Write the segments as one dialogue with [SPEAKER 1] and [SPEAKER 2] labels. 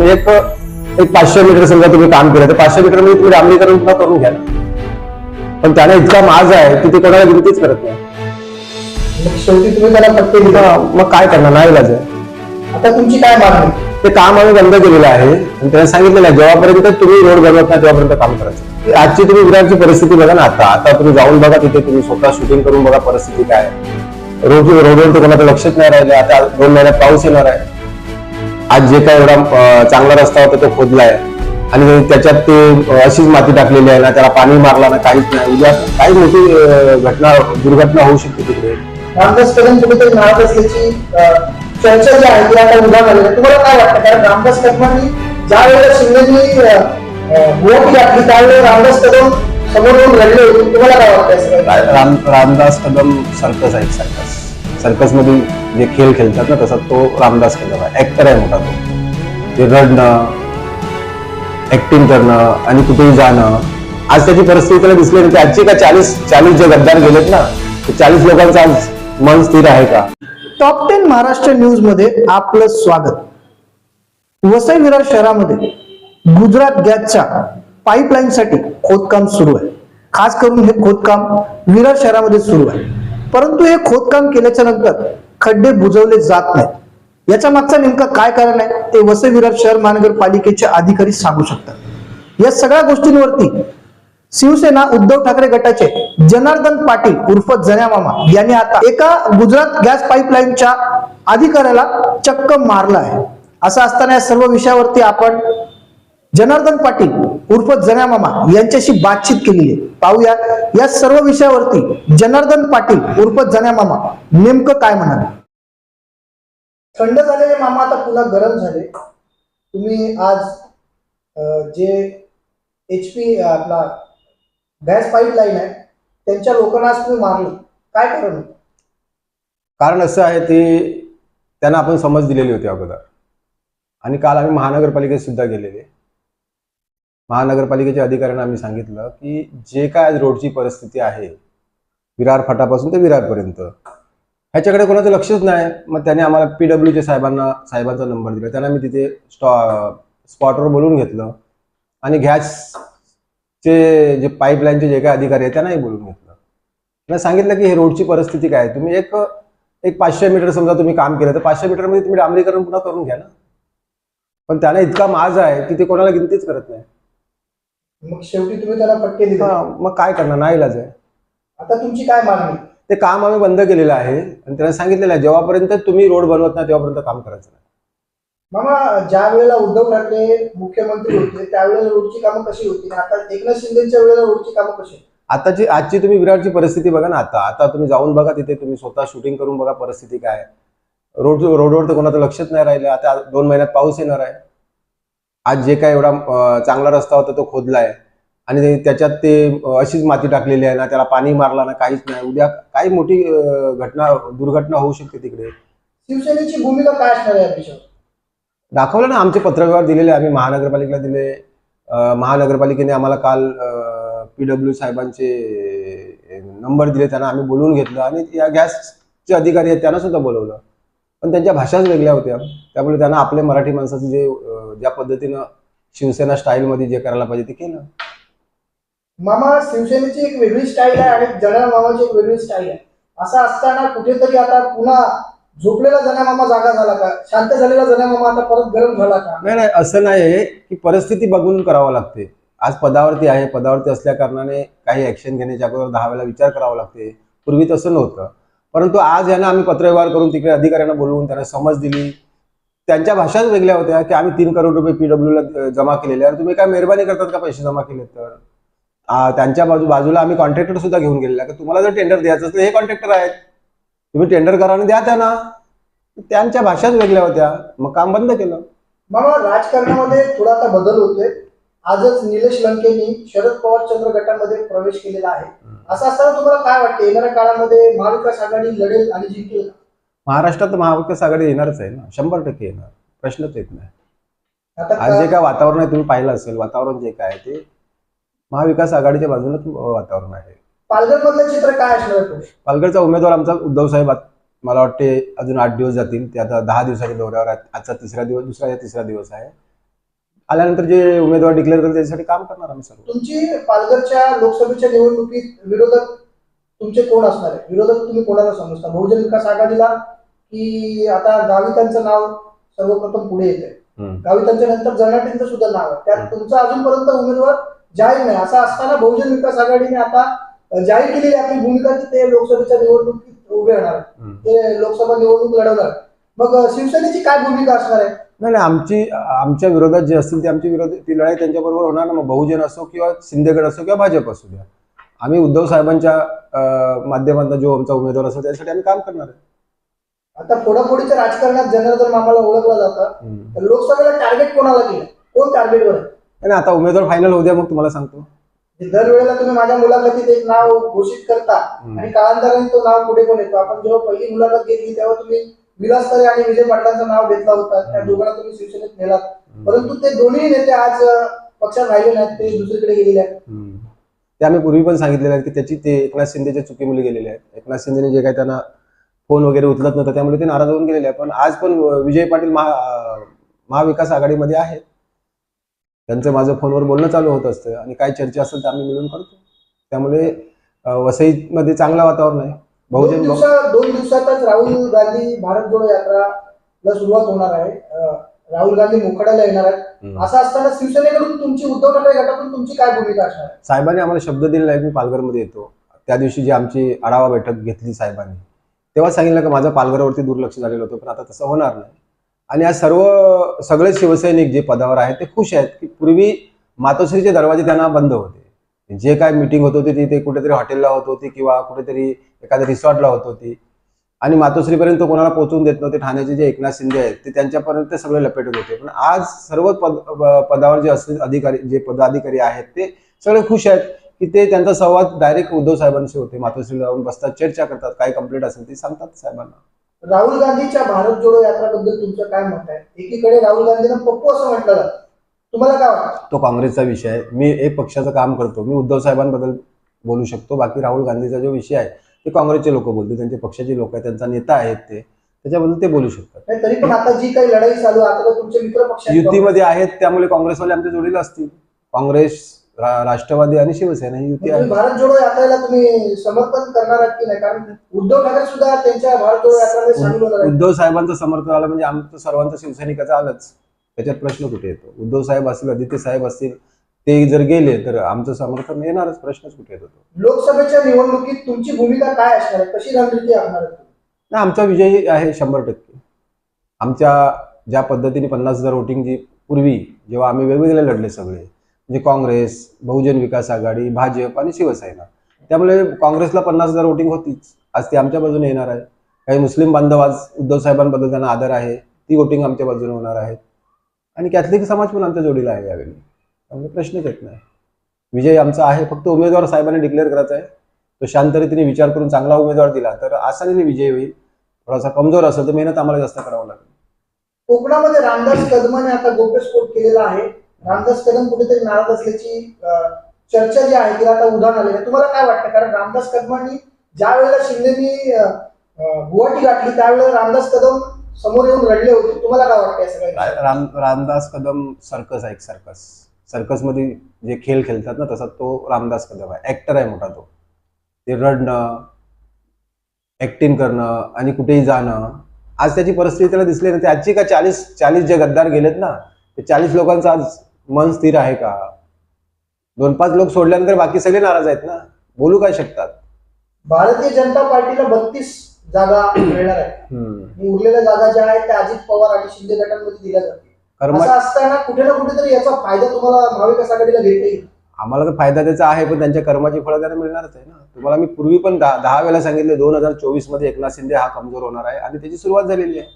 [SPEAKER 1] एक एक पाचशे मीटर समजा तुम्ही काम केलं तर पाचशे मीटरमध्ये तुम्ही डांबरीकरण पुन्हा करून घ्या. पण त्याने इतका माज आहे की ते कोणाला गिनतीच करत नाही.
[SPEAKER 2] शेवटी तुम्ही त्याला पट्टे दिला.
[SPEAKER 1] मग काय करणार? नाही आहे.
[SPEAKER 2] आता तुमची काय मागणी?
[SPEAKER 1] ते काम आम्ही बंद केलेलं आहे. आणि त्याने सांगितलेलं आहे जेव्हापर्यंत तुम्ही रोड बनवत नाही तेव्हापर्यंत काम करायचं. आजची तुम्ही विरारची परिस्थिती बघा ना आता. आता तुम्ही जाऊन बघा तिथे तुम्ही स्वतः शूटिंग करून बघा परिस्थिती काय. रोड रोडवर तर कोणाचं लक्षच नाही राहिले. आता दोन महिन्यात पाऊस येणार आहे. आज जे काय एवढा चांगला रस्ता होता तो खोदलाय. आणि त्याच्यात ते अशीच माती टाकलेली आहे ना त्याला पाणी मारला ना काहीच नाही. उद्या काही मोठी घटना दुर्घटना होऊ शकते तिकडे.
[SPEAKER 2] रामदास कदम कुठेतरी नाराज असल्याची चर्चा जी आहे ती आता उभा झालेली आहे तुम्हाला काय वाटतं? कारण रामदास कदमांनी ज्या वेळेला शिंदेनी वोट घातली त्यावेळेला रामदास कदम समोर येऊन लढले होते तुम्हाला काय वाटतं
[SPEAKER 1] राम रामदास कदम सर्कस आहे सर्कस. सर्कसमध्ये जे खेळ खेळतात ना तसा तो रामदास खेळला आहे ऍक्टर आहे मोठा तो. ते रडणं ऍक्टिंग करणं आणि कुठेही जाणं. आज त्याची परिस्थिती त्याला दिसली नाही. आजची का चाळीस चाळीस जे गद्दार गेलेत ना ते चाळीस लोकांचं आज मन स्थिर आहे का?
[SPEAKER 2] टॉप टेन महाराष्ट्र न्यूजमध्ये आपलं स्वागत. वसई विरार शहरामध्ये गुजरात गॅसच्या पाईपलाईन साठी खोदकाम सुरू आहे. खास करून हे खोदकाम विरार शहरामध्ये सुरू आहे. परंतु हे खोदकाम केल्याच्यानंतर खड्डे बुजवले जात नाहीत. याच्या मागचं नेमकं काय कारण आहे ते वसई विरार शहर महानगरपालिकेचे अधिकारी सांगू शकतात. या सगळ्या गोष्टींवरती शिवसेना उद्धव ठाकरे गटाचे जनार्दन पाटील उर्फ जन्यामामा यांनी आता एका गुजरात गॅस पाईपलाईनच्या अधिकाऱ्याला चक्क मारला आहे. असं असताना या सर्व विषयावरती आपण जनार्दन पाटील उर्फ जन्या मामा यांच्याशी बातचीत केलेली आहे पाहूया या सर्व विषयावरती जनार्दन पाटील उर्फ जन्या मामा नेमकं काय म्हणाले? थंड झालेले मामा आता पुन्हा गरम झाले. तुम्ही आज अं, जे एच पी आपला गॅस पाईपलाईन आहे त्यांच्या लोकांना आज तुम्ही मारलं. काय कारण होतं?
[SPEAKER 1] कारण असं आहे ते त्यांना आपण समज दिलेली होती अगोदर. आणि काल आम्ही महानगरपालिकेत सुद्धा गेलेले. महानगरपालिकेच्या अधिकाऱ्यांना आम्ही सांगितलं की जे काय आज रोडची परिस्थिती आहे विरार फाटापासून ते विरारपर्यंत ह्याच्याकडे कोणाचं लक्षच नाही. मग त्याने आम्हाला पी डब्ल्यूच्या साहेबांना साहेबांचा नंबर दिला. त्यांना मी तिथे स्टॉ स्पॉटवर बोलून घेतलं आणि गॅसचे जे पाईपलाईनचे जे काय अधिकारी आहेत त्यांनाही बोलून घेतलं. त्यांना सांगितलं की हे रोडची परिस्थिती काय आहे? तुम्ही एक एक पाचशे मीटर समजा तुम्ही काम केलं तर पाचशे मीटरमध्ये तुम्ही डांबरीकरण पुन्हा करून घ्या ना. पण त्याने इतका माज आहे की ते कोणाला गिनतीच करत नाही.
[SPEAKER 2] मग शेवटी तुम्ही त्याला पट्टे दिले.
[SPEAKER 1] हा, मग काय करणार? नाही इलाज आहे.
[SPEAKER 2] आता तुमची काय मागणी?
[SPEAKER 1] ते काम आम्ही बंद केलेलं आहे. आणि त्यांना सांगितलेलं आहे जेव्हापर्यंत तुम्ही रोड बनवत नाही तेव्हापर्यंत काम करायचं नाही.
[SPEAKER 2] मामा ज्या वेळेला उद्धव ठाकरे मुख्यमंत्री होते त्यावेळेला रोडची कामं कशी होती? आणि आता एकनाथ शिंदेच्या वेळेला रोडची कामं कशी आहेत?
[SPEAKER 1] आताची आजची तुम्ही विरारची परिस्थिती बघा ना आता. आता तुम्ही जाऊन बघा तिथे तुम्ही स्वतः शूटिंग करून बघा परिस्थिती काय आहे. रोड रोडवर तर कोणाचं लक्षच नाही राहिलं. आता दोन महिन्यात पाऊस येणार आहे. आज जे काय एवढा चांगला रस्ता होता तो खोदलाय. आणि ते- त्याच्यात ते अशीच माती टाकलेली आहे ना त्याला पाणी मारला ना काहीच नाही. उद्या काही मोठी घटना दुर्घटना होऊ शकते तिकडे.
[SPEAKER 2] शिवसेनेची भूमिका काय असणार आहे
[SPEAKER 1] दाखवलं ना आमचे पत्रव्यवहार दिलेले आम्ही महानगरपालिकेला दिले. अं, महानगरपालिकेने आम्हाला काल पी डब्ल्यू साहेबांचे नंबर दिले त्यांना आम्ही बोलवून घेतलं. आणि या गॅसचे अधिकारी आहेत त्यांना सुद्धा बोलवलं. पण त्यांच्या भाषाच वेगळ्या होत्या. त्यामुळे त्यांना आपले मराठी माणसाचं जे ज्या पद्धतीनं शिवसेना स्टाईलमध्ये जे करायला पाहिजे ते केलं.
[SPEAKER 2] मामा शिवसेनेची एक वेगळी स्टाईल आहे आणि जना मामाची एक वेगळी स्टाईल आहे. असं असताना कुठेतरी आता पुन्हा झोपलेला जना मामा जागा झाला का? शांत झालेला जना मामा आता परत गरम झाला का?
[SPEAKER 1] नाही नाही असं नाही आहे की परिस्थिती बघून करावं लागते. आज पदावरती आहे पदावरती असल्या कारणाने काही ऍक्शन घेण्याच्या अगोदर दहा वेळा विचार करावा लागते. पूर्वी तसं नव्हतं. परंतु आज यांना आम्ही पत्रव्यवहार करून तिकडे अधिकाऱ्यांना बोलवून त्यांना समज दिली. त्यांच्या भाषाच वेगळ्या होत्या की आम्ही तीन करोड रुपये पीडब्ल्यूला जमा केलेले आणि तुम्ही काय मेहरबानी करतात का पैसे जमा केले तर? त्यांच्या बाजू बाजूला आम्ही कॉन्ट्रॅक्टर सुद्धा घेऊन गेलेला की तुम्हाला जर टेंडर द्यायचं असेल तर हे कॉन्ट्रॅक्टर आहेत. तुम्ही टेंडर करा आणि द्या त्यांना. त्यांच्या भाषाच वेगळ्या होत्या. मग काम बंद केलं.
[SPEAKER 2] बाबा राजकारणामध्ये थोडा आता बदल होतोय. आजच निलेश लंकेंनी शरद पवार चंद्र गटामध्ये प्रवेश केलेला आहे. असं असताना तुम्हाला काय वाटतं? येणाऱ्या काळामध्ये महाविकास आघाडी लढेल आणि जिंकेल?
[SPEAKER 1] महाराष्ट्रात महाविकास आघाडी येणारच आहे ना. शंभर टक्के येणार. प्रश्नच येत नाही. आज जे काय वातावरण आहे तुम्ही पाहिलं असेल वातावरण जे काय आहे ते महाविकास आघाडीच्या बाजूनच वातावरण आहे.
[SPEAKER 2] पालघर मधलं चित्र काय असणार?
[SPEAKER 1] पालघरचा उमेदवार आमचा उद्धव साहेब मला वाटते अजून आठ दिवस जातील. ते आता दहा दिवसाच्या दौऱ्यावर आजचा तिसरा दिवस दुसरा तिसरा दिवस आहे. आल्यानंतर जे उमेदवार डिक्लेअर करतील त्याच्यासाठी काम करणार आम्ही सर्व.
[SPEAKER 2] तुमची पालघरच्या लोकसभेच्या निवडणुकीत विरोधक तुमचे कोण असणार आहे? विरोधक तुम्ही कोणाला समजता? बहुजन विकास आघाडीला की आता गावितांचं नाव सर्वप्रथम पुढे येत आहे. गावितांच्या नंतर जनाटेंचं सुद्धा नाव आहे. त्यात तुमचा अजूनपर्यंत उमेदवार जाहीर नाही. असं असताना बहुजन विकास आघाडीने आता जाहीर केलेली आपली भूमिका ते लोकसभेच्या निवडणुकीत उभे राहणार. ते लोकसभा निवडणूक लढवणार. मग शिवसेनेची काय भूमिका असणार आहे?
[SPEAKER 1] नाही नाही आमची आमच्या विरोधात जे असतील ते आमची विरोध ती लढाई त्यांच्याबरोबर होणार ना. मग बहुजन असो किंवा शिंदेगड असो किंवा भाजप असू द्या. आम्ही उद्धव साहेबांच्या माध्यमातून जो आमचा उमेदवार असेल त्यासाठी आम्ही काम करणार आहे.
[SPEAKER 2] आता फोडाफोडीच्या राजकारणात जनार्दन मामाला ओळखलं जातं. तर लोकसभेला टार्गेट कोणाला केलं कोण टार्गेटवर
[SPEAKER 1] आणि आता उमेदवार फायनल होऊ द्या मग तुम्हाला सांगतो.
[SPEAKER 2] दरवेळेला तुम्ही माझ्या मुलाखतीत एक नाव घोषित करता. आणि कालांतराने तो नाव पुढे कोण येतो. आपण जेव्हा पहिली मुलाखत घेतली तेव्हा तुम्ही विलास तरे आणि विजय पाटलांचं नाव घेतला होता. त्या दोघांना तुम्ही शिवसेनेत नेलात. परंतु ते दोन्ही नेते आज पक्षात राहिले नाहीत. ते दुसरीकडे गेलेले आहेत.
[SPEAKER 1] ते आम्ही पूर्वी पण सांगितलेलं आहे की त्याची ते एकनाथ शिंदेच्या चुकीमुळे गेलेले आहेत. एकनाथ शिंदेने जे काही त्यांना फोन वगैरे उचलत नव्हता त्यामुळे ते नाराज होऊन गेलेले आहे पण आज पण विजय पाटील महा महाविकास आघाडीमध्ये आहेत त्यांचं माझं फोनवर बोलणं चालू होत असतं आणि काय चर्चा असेल तर आम्ही मिळून करतो. त्यामुळे वसईमध्ये चांगलं वातावरण आहे. बहुजन
[SPEAKER 2] दोन दिवसातच राहुल गांधी भारत जोडो यात्राला सुरुवात होणार आहे. राहुल गांधी मोखाड्याला येणार आहेत. असं असताना शिवसेनेकडून तुमची उद्धव ठाकरे गटातून तुमची काय भूमिका असणार? आहे
[SPEAKER 1] साहेबांनी आम्हाला शब्द दिलेला आहे मी पालघरमध्ये येतो. त्या दिवशी जी आमची आढावा बैठक घेतली साहेबांनी तेव्हा सांगितलं की माझं पालघरवरती दुर्लक्ष झालेलं होतं पण आता तसं होणार नाही. आणि आज सर्व सगळे शिवसैनिक जे पदावर आहेत ते खुश आहेत की पूर्वी मातोश्रीचे दरवाजे त्यांना बंद होते. जे काय मिटिंग होत होती ती ते कुठेतरी हॉटेलला होत होती किंवा कुठेतरी एखाद्या रिसॉर्टला होत होती आणि मातोश्रीपर्यंत कोणाला पोहोचून देत नव्हते. ठाण्याचे जे एकनाथ शिंदे आहेत ते त्यांच्यापर्यंत सगळे लपेटत होते. पण आज सर्व पद पदावर जे असतील अधिकारी जे पदाधिकारी आहेत ते सगळे खुश आहेत की ते त्यांचा संवाद डायरेक्ट उद्धव साहेबांशी होते. मातोश्री जाऊन बसतात चर्चा करतात काय कंप्लेंट असेल ती सांगतात साहेबांना.
[SPEAKER 2] राहुल गांधीच्या भारत जोडो यात्राबद्दल तुमचं काय मत आहे? एकीकडे राहुल गांधीनं पप्पू असं म्हटलं जातं. तुम्हाला काय वाटतं?
[SPEAKER 1] तो काँग्रेसचा विषय आहे. मी एक पक्षाचं काम करतो. मी उद्धव साहेबांबद्दल बोलू शकतो. बाकी राहुल गांधीचा जो विषय आहे ते काँग्रेसचे लोक बोलते त्यांचे पक्षाचे लोक आहेत त्यांचा नेता आहेत ते त्याच्याबद्दल ते बोलू शकतात.
[SPEAKER 2] नाही तरी पण आता जी काही लढाई चालू आहे आता तर तुमचे मित्र पक्ष.
[SPEAKER 1] युतीमध्ये आहेत त्यामुळे काँग्रेसवाले आमच्या जोडीला असतील. काँग्रेस रा- राष्ट्रवादी आणि शिवसेना ही युती
[SPEAKER 2] मग
[SPEAKER 1] आहे.
[SPEAKER 2] भारत जोडो यात्रेला तुम्ही समर्थन करणार आहात की नाही? कारण उद्धव ठाकरे सुद्धा त्यांच्या भारत जोडो यात्रेमध्ये सामील होणार आहेत.
[SPEAKER 1] उद्धव साहेबांचं समर्थन आलं म्हणजे आमचं सर्वांचं शिवसैनिकाचं आलंच. त्याच्यात प्रश्न कुठे येतो? उद्धव साहेब असतील आदित्य साहेब असतील ते जर गेले तर आमचं समर्थन येणारच प्रश्नच कुठे येतो तो?
[SPEAKER 2] लोकसभेच्या निवडणुकीत तुमची भूमिका काय असणार आहे? कशी रणनीती आहे तुम्ही?
[SPEAKER 1] नाही आमचा विजय आहे शंभर टक्के. आमच्या ज्या पद्धतीने पन्नास हजार वोटिंग जी पूर्वी जेव्हा आम्ही वेगवेगळे लढले सगळे म्हणजे काँग्रेस बहुजन विकास आघाडी भाजप आणि शिवसेना त्यामुळे काँग्रेसला पन्नास हजार वोटिंग होतीच. आज ती आमच्या बाजूने येणार आहे. काही मुस्लिम बांधव आज उद्धव साहेबांबद्दल त्यांना आदर आहे ती वोटिंग आमच्या बाजूने होणार आहेत आणि कॅथलिक समाज पण आमच्या जोडीला आहे यावेळी. त्यामुळे प्रश्नच येत नाही. विजय आमचा आहे फक्त उमेदवार साहेबांनी डिक्लेअर करायचा आहे. तो शांत रीतीने विचार करून चांगला उमेदवार दिला तर आसानीने विजय होईल. थोडासा कमजोर असेल तर मेहनत आम्हाला जास्त करावं लागेल.
[SPEAKER 2] कोकणामध्ये रामदास कदमाने आता गोप्यस्फोट केलेला आहे. रामदास कदम कुठेतरी नाराज असल्याची चर्चा जी आहे तिला आता उदाहरण आलेलं आहे. तुम्हाला काय वाटतं? कारण रामदास कदमांनी ज्या वेळेला शिंदेनी गुवाहाटी गाठली त्यावेळेला रामदास कदम समोर येऊन रडले होते. तुम्हाला काय वाटतं
[SPEAKER 1] रामदास कदम सर्कस आहे एक सर्कस सर्कसमध्ये जे खेळ खेळतात ना तसा तो रामदास कदम आहे. ऍक्टर आहे मोठा तो. ते रडणं ऍक्टिंग करणं आणि कुठेही जाणं आज त्याची परिस्थिती त्याला दिसली ना आजची का चाळीस चाळीस जे गद्दार गेलेत ना ते चाळीस लोकांचं आज मन स्थिर आहे का? दोन पाच लोक सोडल्यानंतर बाकी सगळे नाराज आहेत ना? बोलू काय शकतात?
[SPEAKER 2] भारतीय जनता पार्टीला बत्तीस जागा मिळणार आहे उरलेल्या जागा ज्या आहेत त्या अजित पवार आणि शिंदे गटांमध्ये दिल्या जातील.
[SPEAKER 1] कर्म
[SPEAKER 2] असं असताना कुठे ना कुठेतरी याचा फायदा तुम्हाला महाविकास आघाडीला घेता येईल.
[SPEAKER 1] आम्हाला तर फायदा त्याचा आहे पण त्यांच्या कर्माची फळं त्यांना मिळणारच आहे ना. तुम्हाला मी पूर्वी पण दहा दहा वेळा सांगितले दोन हजार चोवीसमध्ये एकनाथ शिंदे हा कमजोर होणार आहे आणि त्याची सुरुवात झालेली आहे.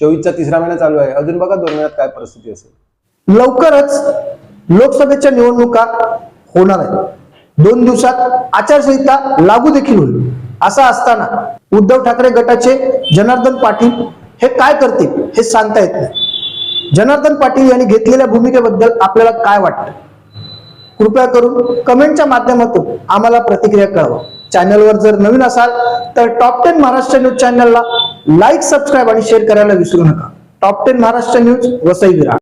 [SPEAKER 1] चोवीसचा तिसरा महिना चालू आहे. अजून बघा दोन महिन्यात काय परिस्थिती असेल.
[SPEAKER 2] लवकरच लोकसभेच्या निवडणुका होणार आहेत. दोन दिवसात आचारसंहिता लागू देखील होईल. असं असताना उद्धव ठाकरे गटाचे जनार्दन पाटील हे काय करतील हे सांगता येत नाही. जनार्दन पाटील यांनी घेतलेल्या भूमिकेबद्दल आपल्याला काय वाटतं? कृपया करून कमेंटच्या माध्यमातून आम्हाला प्रतिक्रिया कळवा. चॅनलवर जर नवीन असाल तर टॉप टेन महाराष्ट्र न्यूज चॅनलला लाईक सबस्क्राईब आणि शेअर करायला विसरू नका. Top ten Maharashtra news Vasai Virar